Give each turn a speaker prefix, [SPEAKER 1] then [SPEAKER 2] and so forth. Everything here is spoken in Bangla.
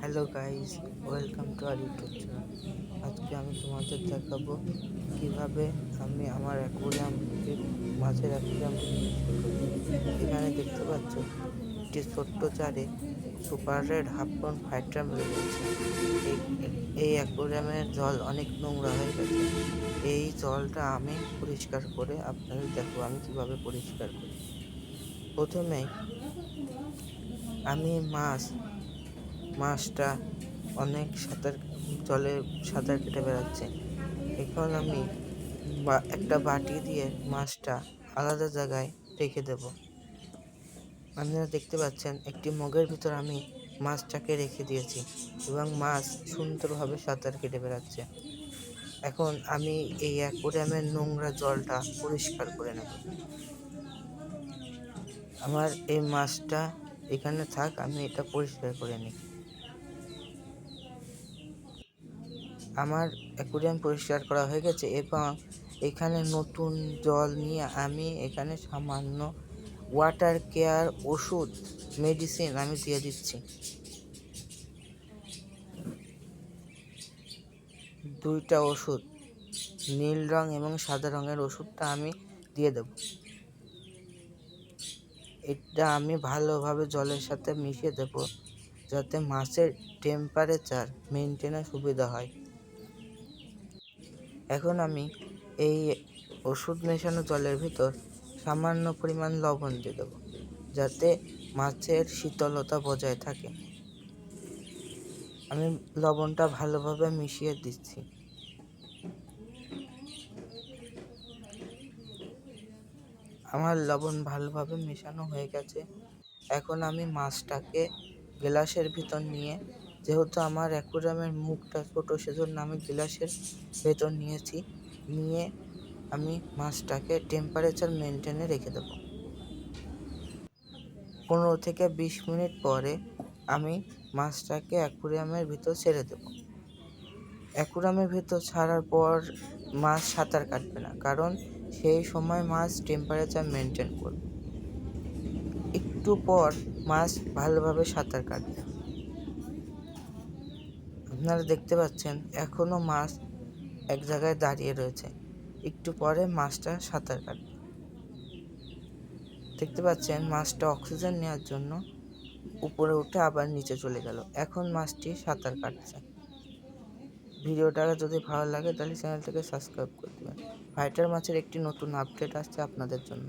[SPEAKER 1] Hello guys welcome to our YouTube channel আজকে আমি তোমাদের দেখাবো কীভাবে আমি আমার অ্যাকোরিয়ামকে মাছের অ্যাকোরিয়াম এখানে দেখতে পাচ্ছ একটি ছোট্ট চারে সুপার রেড হাফটন ফাইটার রয়েছে এই অ্যাকোরিয়ামের জল অনেক নোংরা হয়ে গেছে। এই জলটা আমি পরিষ্কার করে আপনাদের দেখো আমি কীভাবে পরিষ্কার করি। প্রথমে আমি মাছ মাছটা অনেক সাঁতার জলে সাঁতার কেটে বেড়াচ্ছে। এখন আমি বা, একটা বাটি দিয়ে মাছটা আলাদা জায়গায় রেখে দেব। আপনারা দেখতে পাচ্ছেন, একটি মগের ভিতর আমি মাছটাকে রেখে দিয়েছি এবং মাছ সুন্দরভাবে সাঁতার কেটে বেড়াচ্ছে। এখন আমি এই অ্যাকোরিয়ামের নোংরা জলটা পরিষ্কার করে নেব। আমার এই মাছটা এখানে থাক, আমি এটা পরিষ্কার করে নিই। আমার অ্যাকুরিয়াম পরিষ্কার করা হয়ে গেছে এবং এখানে নতুন জল নিয়ে আমি এখানে সামান্য ওয়াটার কেয়ার ওষুধ মেডিসিন আমি দিয়ে দিচ্ছি। দুইটা ওষুধ, নীল রং এবং সাদা রঙের ওষুধটা আমি দিয়ে দেব। এটা আমি ভালোভাবে জলের সাথে মিশিয়ে দেব যাতে মাছের টেম্পারেচার মেনটেনের সুবিধা হয়। এখন আমি এই ওষুধ মেশানো জলের ভিতর সামান্য পরিমাণ লবণ দিয়ে দেবো, যাতে মাছের শীতলতা বজায় থাকে। আমি লবণটা ভালোভাবে মিশিয়ে দিচ্ছি। আমার লবণ ভালোভাবে মেশানো হয়ে গেছে। এখন আমি মাছটাকে গ্লাসের ভিতর নিয়ে যেহেতু আমার অ্যাকুরিয়ামের মুখটা ছোটো, সেজন্য আমি গ্লাসের ভেতর নিয়েছি। নিয়ে আমি মাছটাকে টেম্পারেচার মেনটেনে রেখে দেবো। পনেরো থেকে বিশ মিনিট পরে আমি মাছটাকে অ্যাকুরিয়ামের ভিতর ছেড়ে দেবো। অ্যাকুরিয়ামের ভিতর ছাড়ার পর মাছ সাঁতার কাটবে না, কারণ সেই সময় মাছ টেম্পারেচার মেনটেন করবে। একটু পর মাছ ভালোভাবে সাঁতার কাটবে। আপনারা দেখতে পাচ্ছেন এখনও মাছ এক জায়গায় দাঁড়িয়ে রয়েছে। একটু পরে মাছটা সাঁতার কাটবে। দেখতে পাচ্ছেন, মাছটা অক্সিজেন নেওয়ার জন্য উপরে উঠে আবার নিচে চলে গেল। এখন মাছটি সাঁতার কাটছে। ভিডিওটা যদি ভালো লাগে, তাহলে চ্যানেলটাকে সাবস্ক্রাইব করে দেবেন। ফাইটার মাছের একটি নতুন আপডেট আসছে আপনাদের জন্য।